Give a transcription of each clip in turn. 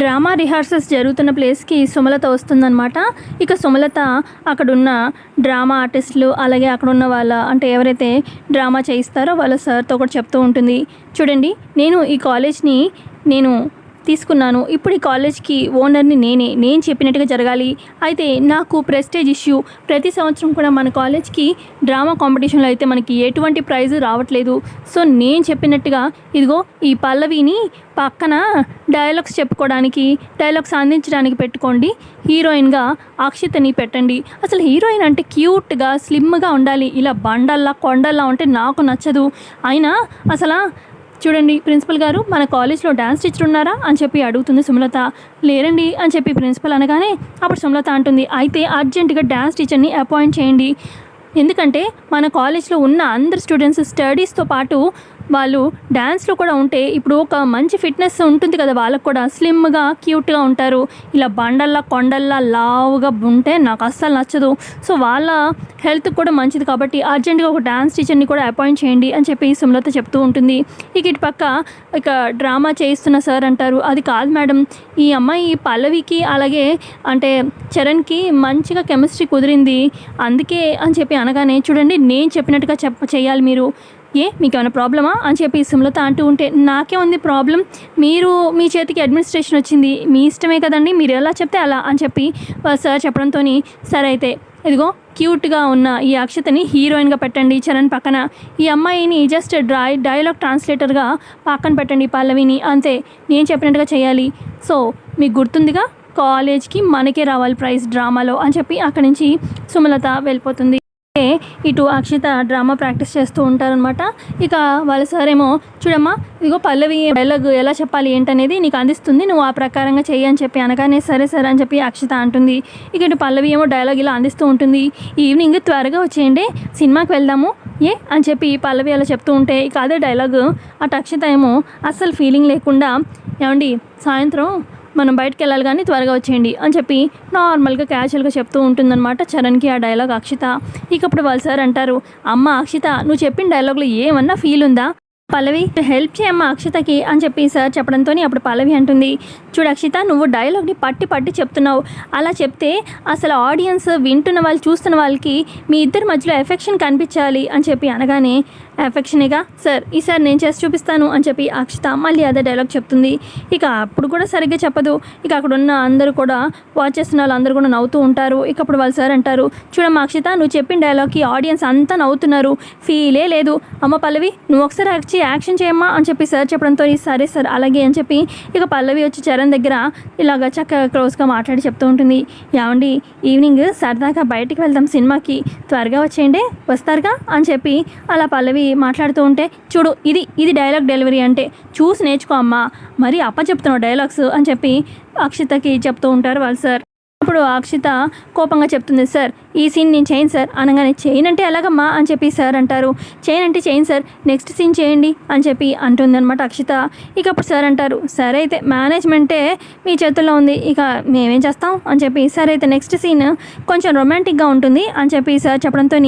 Drama rehearsals జరుగుతున్న ప్లేస్కి సుమలత వస్తుందన్నమాట. ఇక సుమలత అక్కడున్న డ్రామా ఆర్టిస్టులు అలాగే అక్కడున్న వాళ్ళ అంటే ఎవరైతే డ్రామా చేయిస్తారో వాళ్ళ సార్తో కూడా చెప్తూ ఉంటుంది. చూడండి నేను ఈ కాలేజ్ని నేను తీసుకున్నాను. ఇప్పుడు ఈ కాలేజ్కి ఓనర్ని నేనే. నేను చెప్పినట్టుగా జరగాలి. అయితే నాకు ప్రెస్టేజ్ ఇష్యూ. ప్రతి సంవత్సరం కూడా మన కాలేజ్కి డ్రామా కాంపిటీషన్లో అయితే మనకి ఎటువంటి ప్రైజ్ రావట్లేదు. సో నేను చెప్పినట్టుగా ఇదిగో ఈ పల్లవిని పక్కన డైలాగ్స్ చెప్పుకోవడానికి డైలాగ్స్ అందించడానికి పెట్టుకోండి. హీరోయిన్గా అక్షితని పెట్టండి. అసలు హీరోయిన్ అంటే క్యూట్గా స్లిమ్గా ఉండాలి. ఇలా బండల్లా కొండల్లా ఉంటే నాకు నచ్చదు. అయినా అసలు చూడండి ప్రిన్సిపల్ గారు మన కాలేజ్లో డ్యాన్స్ టీచర్ ఉన్నారా అని చెప్పి అడుగుతుంది సుమలత. లేరండి అని చెప్పి ప్రిన్సిపల్ అనగానే అప్పుడు సుమలత అంటుంది అయితే అర్జెంటుగా డ్యాన్స్ టీచర్ని అపాయింట్ చేయండి. ఎందుకంటే మన కాలేజ్లో ఉన్న అందరు స్టూడెంట్స్ స్టడీస్తో పాటు వాళ్ళు డ్యాన్స్లో కూడా ఉంటే ఇప్పుడు ఒక మంచి ఫిట్నెస్ ఉంటుంది కదా వాళ్ళకు కూడా స్లిమ్గా క్యూట్గా ఉంటారు. ఇలా బండల్లా కొండల్లా లావుగా ఉంటే నాకు అస్సలు నచ్చదు. సో వాళ్ళ హెల్త్ కూడా మంచిది కాబట్టి అర్జెంటుగా ఒక డ్యాన్స్ టీచర్ని కూడా అపాయింట్ చేయండి అని చెప్పి సుమలత చెప్తూ ఉంటుంది. ఇక ఇటు పక్క ఇక డ్రామా చేయిస్తున్న సార్ అంటారు. అది కాదు మేడం ఈ అమ్మాయి పల్లవికి అలాగే అంటే చరణ్కి మంచిగా కెమిస్ట్రీ కుదిరింది. అందుకే అని చెప్పి అనగానే చూడండి నేను చెప్పినట్టుగా చెప్ప చేయాలి మీరు. ఏ మీకు ఏమైనా ప్రాబ్లమా? అని చెప్పి సుమలత అంటూ ఉంటే నాకే ఉంది ప్రాబ్లం? మీరు మీ చేతికి అడ్మినిస్ట్రేషన్ వచ్చింది మీ ఇష్టమే కదండి మీరు ఎలా చెప్తే అలా అని చెప్పి సార్ చెప్పడంతో సరే అయితే ఇదిగో క్యూట్గా ఉన్న ఈ అక్షతని హీరోయిన్గా పెట్టండి చరణ్ పక్కన. ఈ అమ్మాయిని జస్ట్ డ్రాయ్ డైలాగ్ ట్రాన్స్లేటర్గా పక్కన పెట్టండి పల్లవిని అంతే నేను చెప్పినట్టుగా చేయాలి. సో మీకు గుర్తుందిగా కాలేజ్కి మనకే రావాలి ప్రైజ్ డ్రామాలో అని చెప్పి అక్కడి నుంచి సుమలత వెళ్ళిపోతుంది. ఇటు అక్షిత డ్రామా ప్రాక్టీస్ చేస్తూ ఉంటారనమాట ఇక వాళ్ళ సార్ ఏమో చూడమ్మా ఇదిగో పల్లవి డైలాగ్ ఎలా చెప్పాలి ఏంటనేది నీకు అందిస్తుంది నువ్వు ఆ ప్రకారంగా చెయ్యి అని చెప్పి అనగానే సరే సరే అని చెప్పి అక్షిత అంటుంది. ఇక ఇటు పల్లవి ఏమో డైలాగ్ ఇలా అందిస్తూ ఉంటుంది. ఈవినింగ్ త్వరగా వచ్చేయండి సినిమాకి వెళ్దాము ఏ? అని చెప్పి పల్లవి అలా చెప్తూ ఉంటే ఇక అదే డైలాగ్. అటు అక్షిత ఏమో అస్సలు ఫీలింగ్ లేకుండా ఏమండి సాయంత్రం మనం బయటకు వెళ్ళాలి కానీ త్వరగా వచ్చేయండి అని చెప్పి నార్మల్గా క్యాజువల్గా చెప్తూ ఉంటుందన్నమాట చరణ్కి ఆ డైలాగ్ అక్షిత. ఇకప్పుడు వాళ్ళు సార్ అంటారు అమ్మ అక్షిత నువ్వు చెప్పిన డైలాగ్లో ఏమన్నా ఫీల్ ఉందా? పల్లవి హెల్ప్ చేయమ్మా అక్షితకి అని చెప్పి సార్ చెప్పడంతో అప్పుడు పల్లవి అంటుంది. చూడు అక్షిత నువ్వు డైలాగ్ని పట్టి పట్టి చెప్తున్నావు. అలా చెప్తే అసలు ఆడియన్స్ వింటున్న వాళ్ళు చూస్తున్న వాళ్ళకి మీ ఇద్దరి మధ్యలో ఎఫెక్షన్ కనిపించాలి అని చెప్పి అనగానే ఎఫెక్షనేగా? సార్ ఈసారి నేను చేసి చూపిస్తాను అని చెప్పి అక్షిత మళ్ళీ అదే డైలాగ్ చెప్తుంది. ఇక అప్పుడు కూడా సరిగ్గా చెప్పదు. ఇక అక్కడ ఉన్న అందరూ కూడా వాచ్ చేస్తున్న వాళ్ళు అందరూ కూడా నవ్వుతూ ఉంటారు. ఇక అప్పుడు వాళ్ళు సార్ అంటారు చూడమ్మా అక్షిత నువ్వు చెప్పిన డైలాగ్కి ఆడియన్స్ అంతా నవ్వుతున్నారు. ఫీలే లేదు. అమ్మ పల్లవి నువ్వు ఒకసారి వచ్చి యాక్షన్ చేయమ్మా అని చెప్పి సార్ చెప్పడంతో సరే సార్ అలాగే అని చెప్పి ఇక పల్లవి వచ్చి చరణ్ దగ్గర ఇలాగ చక్కగా క్లోజ్గా మాట్లాడి చెప్తూ ఉంటుంది. ఏమండి ఈవినింగ్ సరదాగా బయటికి వెళ్దాం సినిమాకి త్వరగా వచ్చేయండి వస్తారుగా అని చెప్పి అలా పల్లవి మాట్లాడుతూ ఉంటే చూడు ఇది ఇది డైలాగ్ డెలివరీ అంటే చూసి నేర్చుకో అమ్మా మరీ అప్ప చెప్తున్నావు డైలాగ్స్ అని చెప్పి అక్షితకి చెప్తూ ఉంటారు వాళ్ళు సార్. అప్పుడు అక్షిత కోపంగా చెప్తుంది సార్ ఈ సీన్ నేను చేయను సార్. అనగానే చేయను అంటే ఎలాగమ్మా? అని చెప్పి సార్ అంటారు. చేయను అంటే చేయను సార్. నెక్స్ట్ సీన్ చేయండి అని చెప్పి అంటుందన్నమాట అక్షిత. ఇక అప్పుడు సార్ అంటారు సరే అయితే మేనేజ్మెంటే మీ చేతుల్లో ఉంది. ఇక మేమేం చేస్తాం? అని చెప్పి సార్ అయితే నెక్స్ట్ సీన్ కొంచెం రొమాంటిక్గా ఉంటుంది అని చెప్పి సార్ చెప్పడంతో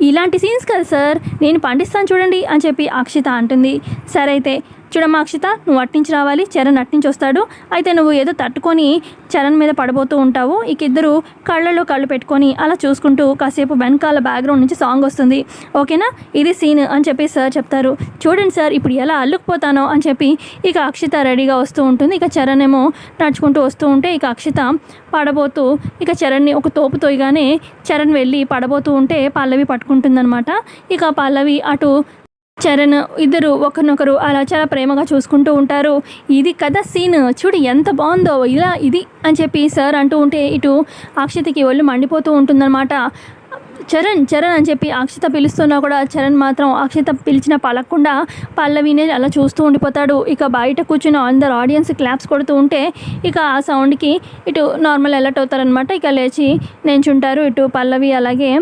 ఇలాంటి సీన్స్ కదా సార్. నేను పండిస్తాను చూడండి అని చెప్పి అక్షిత అంటుంది. సరే అయితే చూడమ్మా అక్షిత నువ్వు అట్టించి రావాలి చరణ్ అట్టించి వస్తాడు. అయితే నువ్వు ఏదో తట్టుకొని చరణ్ మీద పడబోతూ ఉంటావు. ఇక ఇద్దరు కళ్ళలో కళ్ళు పెట్టుకొని అలా చూసుకుంటూ కాసేపు వెనకాల బ్యాక్గ్రౌండ్ నుంచి సాంగ్ వస్తుంది. ఓకేనా? ఇది సీన్ అని చెప్పి సార్ చెప్తారు. చూడండి సార్ ఇప్పుడు ఎలా అల్లుకుపోతానో అని చెప్పి ఇక అక్షిత రెడీగా వస్తూ ఉంటుంది. ఇక చరణ్ ఏమో నడుచుకుంటూ వస్తూ ఉంటే ఇక అక్షిత పడబోతూ ఇక చరణ్ని ఒక తోపు తోయగానే చరణ్ వెళ్ళి పడబోతూ ఉంటే పల్లవి పట్టుకుంటుందనమాట ఇక పల్లవి అటు చరణ్ ఇద్దరు ఒకరినొకరు అలా చాలా ప్రేమగా చూసుకుంటూ ఉంటారు. ఇది కథ సీన్. చూడు ఎంత బాగుందో ఇలా ఇది అని చెప్పి సార్ అంటూ ఉంటే ఇటు అక్షతకి ఒళ్ళు మండిపోతూ ఉంటుందన్నమాట. చరణ్ చరణ్ అని చెప్పి అక్షిత పిలుస్తున్నా కూడా చరణ్ మాత్రం అక్షిత పిలిచిన పలకకుండా పల్లవినే అలా చూస్తూ ఉండిపోతాడు. ఇక బయట కూర్చుని అందరు ఆడియన్స్ క్లాప్స్ కొడుతూ ఉంటే ఇక ఆ సౌండ్కి ఇటు నార్మల్ అలర్ట్ అవుతారనమాట ఇక లేచి నేర్చుంటారు ఇటు పల్లవి అలాగే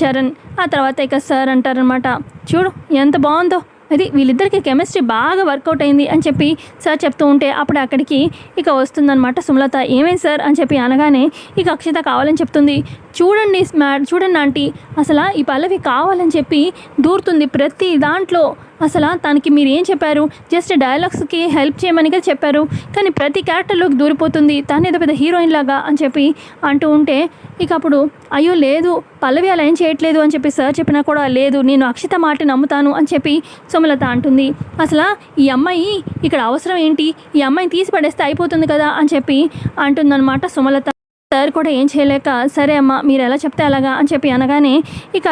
చరణ్. ఆ తర్వాత ఇక సార్ అంటారనమాట చూడు ఎంత బాగుందో. అది వీళ్ళిద్దరికి కెమిస్ట్రీ బాగా వర్కౌట్ అయింది అని చెప్పి సార్ చెప్తూ ఉంటే అప్పుడు అక్కడికి ఇక వస్తుందన్నమాట సుమలత. ఏమేం సార్ అని చెప్పి అనగానే ఇక అక్షిత కావాలని చెప్తుంది చూడండి మ్యా చూడండి ఆంటీ అసలు ఈ పల్లవి కావాలని చెప్పి దూరుతుంది ప్రతి దాంట్లో. అసలు తనకి మీరు ఏం చెప్పారు? జస్ట్ డైలాగ్స్కి హెల్ప్ చేయమని కదా చెప్పారు. కానీ ప్రతి క్యారెక్టర్లోకి దూరిపోతుంది. తను ఏదో పెద్ద హీరోయిన్ లాగా అని చెప్పి అంటూ ఉంటే ఇక అప్పుడు అయ్యో లేదు పల్లవి అలా ఏం చేయట్లేదు అని చెప్పి సార్ చెప్పినా కూడా లేదు నేను అక్షిత మాట నమ్ముతాను అని చెప్పి సుమలత అంటుంది. అసలు ఈ అమ్మాయి ఇక్కడ అవసరం ఏంటి? ఈ అమ్మాయిని తీసి పడేస్తే అయిపోతుంది కదా అని చెప్పి అంటుందన్నమాట సుమలత. సార్ కూడా ఏం చేయలేక సరే అమ్మ మీరు ఎలా చెప్తే అలాగా? అని చెప్పి అనగానే ఇక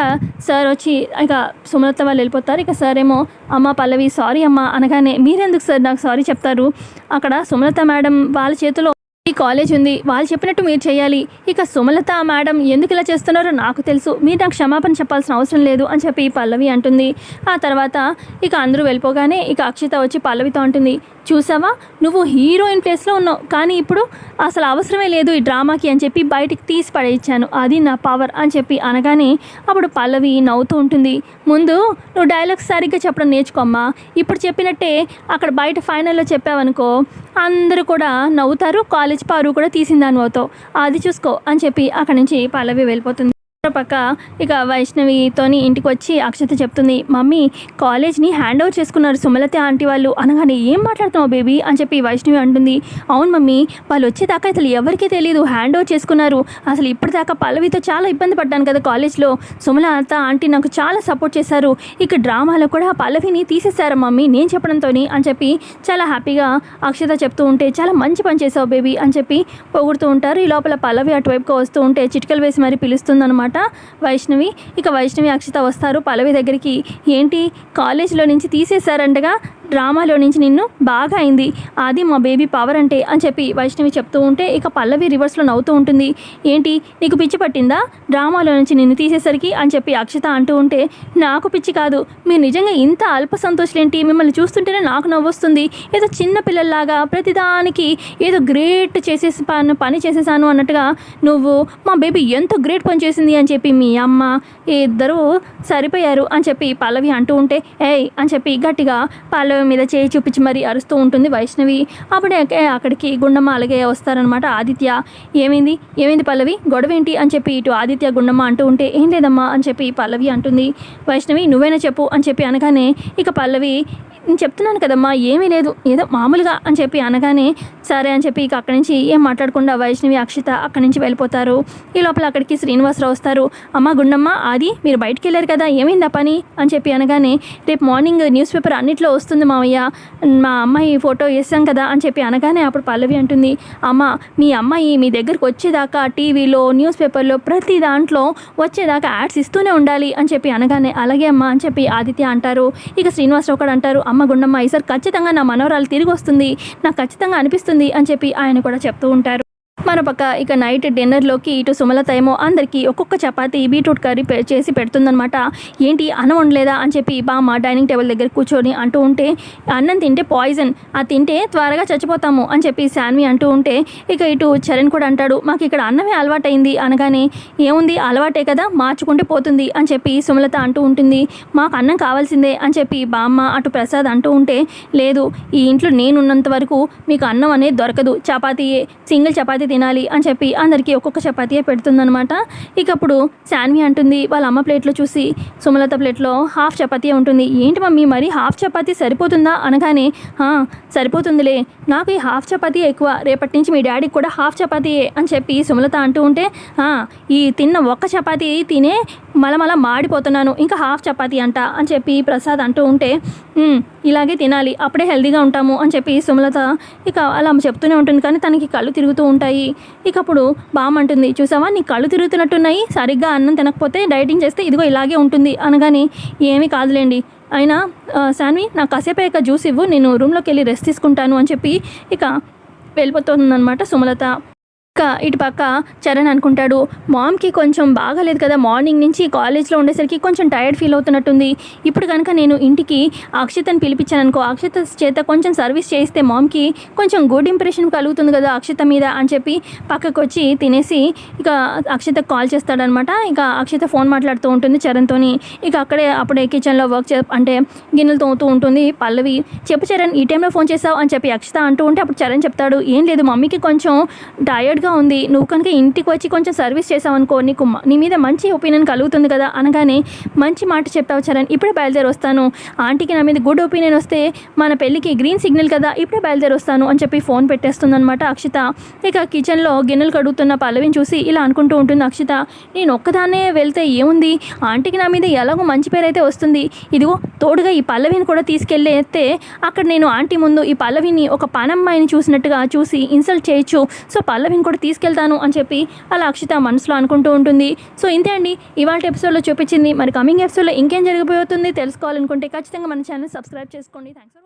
సార్ వచ్చి ఇక సుమలత వాళ్ళు వెళ్ళిపోతారు. ఇక సార్ ఏమో అమ్మ పల్లవి సారీ అమ్మ అనగానే మీరెందుకు సార్ నాకు సారీ చెప్తారు? అక్కడ సుమలత మేడం వాళ్ళ చేతిలో ఈ కాలేజ్ ఉంది. వాళ్ళు చెప్పినట్టు మీరు చేయాలి. ఇక సుమలత మేడం ఎందుకు ఇలా చేస్తున్నారో నాకు తెలుసు. మీరు నాకు క్షమాపణ చెప్పాల్సిన అవసరం లేదు అని చెప్పి పల్లవి అంటుంది. ఆ తర్వాత ఇక అందరూ వెళ్ళిపోగానే ఇక అక్షిత వచ్చి పల్లవితో అంటుంది చూసావా? నువ్వు హీరోయిన్ ప్లేస్లో ఉన్నావు. కానీ ఇప్పుడు అసలు అవసరమే లేదు ఈ డ్రామాకి అని చెప్పి బయటికి తీసి పడేయించాను. అది నా పవర్ అని చెప్పి అనగానే అప్పుడు పల్లవి నవ్వుతూ ఉంటుంది. ముందు నువ్వు డైలాగ్స్ సరిగ్గా చెప్పడం నేర్చుకోమ్మా. ఇప్పుడు చెప్పినట్టే అక్కడ బయట ఫైనల్లో చెప్పావనుకో అందరూ కూడా నవ్వుతారు. కాలేజ్ పారు కూడా తీసిందాను అవుతావు అది చూసుకో అని చెప్పి అక్కడి నుంచి పల్లవి వెళ్ళిపోతుంది. పక్క ఇక వైష్ణవితోని ఇంటికి వచ్చి అక్షత చెప్తుంది మమ్మీ కాలేజ్ని హ్యాండ్ ఓవర్ చేసుకున్నారు సుమలత ఆంటీ వాళ్ళు. అనగానే ఏం మాట్లాడుతున్నావు బేబీ? అని చెప్పి వైష్ణవి అంటుంది అవును మమ్మీ వాళ్ళు వచ్చేదాకా అసలు ఎవరికీ తెలియదు హ్యాండ్ ఓవర్ చేసుకున్నారు. అసలు ఇప్పటిదాకా పల్లవితో చాలా ఇబ్బంది పడ్డాను కదా కాలేజ్లో. సుమలత ఆంటీ నాకు చాలా సపోర్ట్ చేశారు. ఇక డ్రామాలో కూడా పల్లవిని తీసేశారు మమ్మీ నేను చెప్పడంతో అని చెప్పి చాలా హ్యాపీగా అక్షత చెప్తూ ఉంటే చాలా మంచి పని చేసావు బేబీ అని చెప్పి పొగుడుతూ ఉంటారు. ఈ లోపల పల్లవి అటువైపుగా వస్తూ ఉంటే చిటికలు వేసి మరి పిలుస్తుందన్నమాట. వైష్ణవి ఇక వైష్ణవి అక్షిత వస్తారు. పల్లవి దగ్గరికి ఏంటి? కాలేజీలో నుంచి తీసేశారంటగా? డ్రామాలో నుంచి నిన్ను? బాగా అయింది. అది మా బేబీ పవర్ అంటే అని చెప్పి వైష్ణవి చెప్తూ ఉంటే ఇక పల్లవి రివర్స్లో నవ్వుతూ ఉంటుంది. ఏంటి? నీకు పిచ్చి పట్టిందా? డ్రామాలో నుంచి నిన్ను తీసేసరికి అని చెప్పి అక్షిత అంటూ ఉంటే నాకు పిచ్చి కాదు. మీరు నిజంగా ఇంత అల్ప సంతోషులేంటి మిమ్మల్ని చూస్తుంటేనే నాకు నవ్వొస్తుంది. ఏదో చిన్న పిల్లల్లాగా ప్రతిదానికి ఏదో గ్రేట్ చేసేసి పని పని చేసేసాను అన్నట్టుగా నువ్వు మా బేబీ ఎంతో గ్రేట్ పని చేసింది అని చెప్పి మీ అమ్మ ఇద్దరు సరిపోయారు అని చెప్పి పల్లవి అంటూ ఉంటే ఏయ్ అని చెప్పి గట్టిగా పల్లవి మీద చేయి చూపించి మరి అరుస్తూ ఉంటుంది వైష్ణవి. అప్పుడే అక్కడికి గుండమ్మ అలాగే వస్తారనమాట ఆదిత్య. ఏమైంది? ఏమైంది పల్లవి? గొడవ ఏంటి అని చెప్పి ఇటు ఆదిత్య గుండమ్మ అంటూ ఉంటే ఏం లేదమ్మా అని చెప్పి పల్లవి అంటుంది. వైష్ణవి నువ్వైనా చెప్పు అని చెప్పి అనగానే ఇక పల్లవి నేను చెప్తున్నాను కదమ్మా ఏమీ లేదు. ఏదో మామూలుగా అని చెప్పి అనగానే సరే అని చెప్పి ఇక అక్కడి నుంచి ఏం మాట్లాడకుండా వైష్ణవి అక్షిత అక్కడి నుంచి వెళ్ళిపోతారు. ఈ లోపల అక్కడికి శ్రీనివాసరావు వస్తారు. అమ్మ గుండమ్మ ఆది మీరు బయటికి వెళ్ళారు కదా ఏమైంది ఆ పని? అని చెప్పి అనగానే రేపు మార్నింగ్ న్యూస్ పేపర్ అన్నిట్లో వస్తుంది మామయ్య మా అమ్మాయి ఫోటో వేసాం కదా అని చెప్పి అనగానే అప్పుడు పల్లవి అంటుంది అమ్మ మీ అమ్మాయి మీ దగ్గరికి వచ్చేదాకా టీవీలో న్యూస్ పేపర్లో ప్రతి దాంట్లో వచ్చేదాకా యాడ్స్ ఇస్తూనే ఉండాలి అని చెప్పి అనగానే అలాగే అమ్మ అని చెప్పి ఆదిత్య అంటారు. ఇక శ్రీనివాసరావు కూడా అంటారు అమ్మ గుండమ్మ ఈసారి ఖచ్చితంగా నా మనవరాలు తిరిగి వస్తుంది నాకు ఖచ్చితంగా అనిపిస్తుంది అని చెప్పి ఆయన కూడా చెప్తూ ఉంటారు. మరోపక్క ఇక నైట్ డిన్నర్లోకి ఇటు సుమలత ఏమో అందరికీ ఒక్కొక్క చపాతి బీట్రూట్ కర్రీ పె- చేసి పెడుతుందనమాట ఏంటి అన్నం వండలేదా అని చెప్పి బామ్మ డైనింగ్ టేబుల్ దగ్గర కూర్చొని అంటూ ఉంటే అన్నం తింటే పాయిజన్ అది తింటే త్వరగా చచ్చిపోతాము అని చెప్పి శాన్వి అంటూ ఉంటే ఇక ఇటు చరణ్ కూడా అంటాడు మాకు ఇక్కడ అన్నమే అలవాటైంది అనగానే ఏముంది అలవాటే కదా మార్చుకుంటే పోతుంది అని చెప్పి సుమలత అంటూ ఉంటుంది మాకు అన్నం కావాల్సిందే అని చెప్పి బామ్మ అటు ప్రసాద్ అంటూ ఉంటే లేదు ఈ ఇంట్లో నేనున్నంత వరకు మీకు అన్నం అనేది దొరకదు చపాతీయే సింగిల్ చపాతీ తినాలి అని చెప్పి అందరికీ ఒక్కొక్క చపాతీయే పెడుతుందనమాట ఇక అప్పుడు శాన్వి అంటుంది వాళ్ళ అమ్మ ప్లేట్లో చూసి సుమలత ప్లేట్లో హాఫ్ చపాతీ ఉంటుంది. ఏంటి మమ్మీ మరి హాఫ్ చపాతీ సరిపోతుందా? అనగానే సరిపోతుందిలే. నాకు ఈ హాఫ్ చపాతీ ఎక్కువ. రేపటి నుంచి మీ డాడీకి కూడా హాఫ్ చపాతీయే అని చెప్పి సుమలత అంటూ ఉంటే ఈ తిన్న ఒక్క చపాతీ తినే మలమల మాడిపోతున్నాను ఇంకా హాఫ్ చపాతీ అంట అని చెప్పి ప్రసాద్ అంటూ ఉంటే ఇలాగే తినాలి అప్పుడే హెల్దీగా ఉంటాము అని చెప్పి సుమలత ఇక అలా చెప్తూనే ఉంటుంది. కానీ తనకి కళ్ళు తిరుగుతూ ఉంటాయి. ఇక అప్పుడు బామంటుంది చూసావా నీ కళ్ళు తిరుగుతున్నట్టున్నాయి సరిగ్గా అన్నం తినకపోతే డైటింగ్ చేస్తే ఇదిగో ఇలాగే ఉంటుంది అనగానే ఏమీ కాదులేండి అయినా శాన్వి నాకు కాసేపు ఇక జ్యూస్ ఇవ్వు నేను రూమ్లోకి వెళ్ళి రెస్ట్ తీసుకుంటాను అని చెప్పి ఇక వెళ్ళిపోతుందన్నమాట సుమలత. ఇక ఇటు పక్క చరణ్ అనుకుంటాడు మామ్కి కొంచెం బాగాలేదు కదా మార్నింగ్ నుంచి కాలేజ్లో ఉండేసరికి కొంచెం టైర్డ్ ఫీల్ అవుతున్నట్టుంది. ఇప్పుడు కనుక నేను ఇంటికి అక్షతని పిలిపించాను అనుకో అక్షత చేత కొంచెం సర్వీస్ చేయిస్తే మామ్కి కొంచెం గుడ్ ఇంప్రెషన్ కలుగుతుంది కదా అక్షత మీద అని చెప్పి పక్కకు వచ్చి తినేసి ఇక అక్షతకు కాల్ చేస్తాడనమాట. ఇక అక్షత ఫోన్ మాట్లాడుతూ ఉంటుంది చరణ్తోని. ఇక అక్కడే అప్పుడే కిచెన్లో వర్క్ చే అంటే గిన్నెలు తోముతూ ఉంటుంది పల్లవి. చెప్పు చరణ్ ఈ టైంలో ఫోన్ చేసావు అని చెప్పి అక్షత అంటూ ఉంటే అప్పుడు చరణ్ చెప్తాడు ఏం లేదు మమ్మీకి కొంచెం టయర్డ్గా ఉంది. నువ్వు కనుక ఇంటికి వచ్చి కొంచెం సర్వీస్ చేసావనుకో నీకు నీ మీద మంచి ఒపీనియన్ కలుగుతుంది కదా అనగానే మంచి మాట చెప్పావు చరణ్. ఇప్పుడే బయలుదేరి వస్తాను. ఆంటీకి నా మీద గుడ్ ఒపీనియన్ వస్తే మన పెళ్ళికి గ్రీన్ సిగ్నల్ కదా ఇప్పుడే బయలుదేరి వస్తాను అని చెప్పి ఫోన్ పెట్టేస్తుందనమాట అక్షిత. ఇక కిచెన్లో గిన్నెలు కడుగుతున్న పల్లవిని చూసి ఇలా అనుకుంటూ ఉంటుంది అక్షిత. నేను ఒక్కదాన్నే వెళ్తే ఏముంది? ఆంటీకి నా మీద ఎలాగో మంచి పేరు అయితే వస్తుంది. ఇదిగో తోడుగా ఈ పల్లవిని కూడా తీసుకెళ్ళేస్తే అక్కడ నేను ఆంటీ ముందు ఈ పల్లవిని ఒక పనమ్మాయిని చూసినట్టుగా చూసి ఇన్సల్ట్ చేయొచ్చు. సో పల్లవిని కూడా తీసుకెళ్తాను అని చెప్పి అలా అక్షిత మనసులో అనుకుంటూ ఉంటుంది. సో ఇంతే అండి. ఇవాళ ఎపిసోడ్లో చూపించింది. మరి కమింగ్ ఎపిసోడ్లో ఇంకేం జరిగిపోతుంది తెలుసుకోవాలనుకుంటే ఖచ్చితంగా మన ఛానల్ సబ్స్క్రైబ్ చేసుకోండి. Thanks for